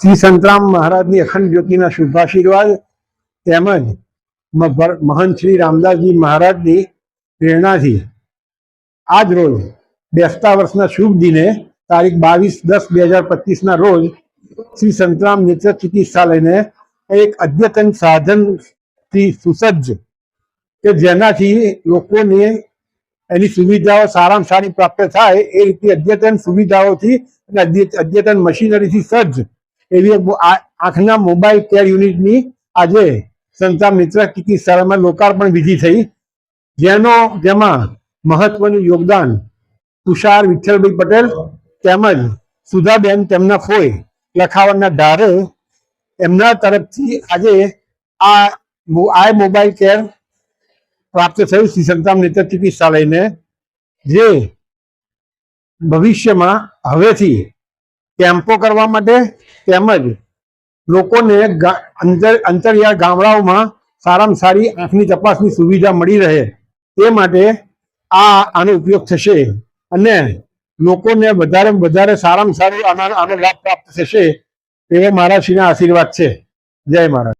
શ્રી સંતરામ મહારાજની અખંડ જ્યોતિના શુભાશીર્વાદ તેમજ મહંત શ્રી રામદાસજી મહારાજની પ્રેરણાથી આજ રોજ બેસતા વર્ષના શુભ દિને તારીખ બાવીસ દસ બે હજાર પચીસના રોજ શ્રી સંતરામ નેત્ર ચિકિત્સાલયને એક અદ્યતન સાધનથી સુસજ્જ કે જેનાથી લોકોને એની સુવિધાઓ સારામાં સારી પ્રાપ્ત થાય એ રીતે અદ્યતન સુવિધાઓથી અને અદ્યતન મશીનરીથી સજ્જ એવી આંખના મોબાઈલ કેર યુનિટની આજે સંતામ મિત્ર ચિકિત્સાલયમાં લોકાર્પણ વિધિ થઈ, જેનો જેમાં મહત્વનું યોગદાન તુષાર વિઠ્ઠલભાઈ પટેલ તેમજ સુધાબેન તેમના ફોય લખાવરના ધારે એમના તરફથી આજે આ આ મોબાઈલ કેર પ્રાપ્ત થયું શ્રી સંતામ નેત્ર ચિકિત્સાલયને જે ભવિષ્યમાં હવેથી કેમ્પો કરવા માટે તેમજ લોકોને અંતર અંતરિયાળ ગામડાઓમાં સારામાં સારી આંખની તપાસની સુવિધા મળી રહે તે માટે આ આનો ઉપયોગ થશે અને લોકોને વધારે વધારે સારામાં સારું આના આનો લાભ પ્રાપ્ત થશે એવા મારા શ્રીના આશીર્વાદ છે. જય મહારાજ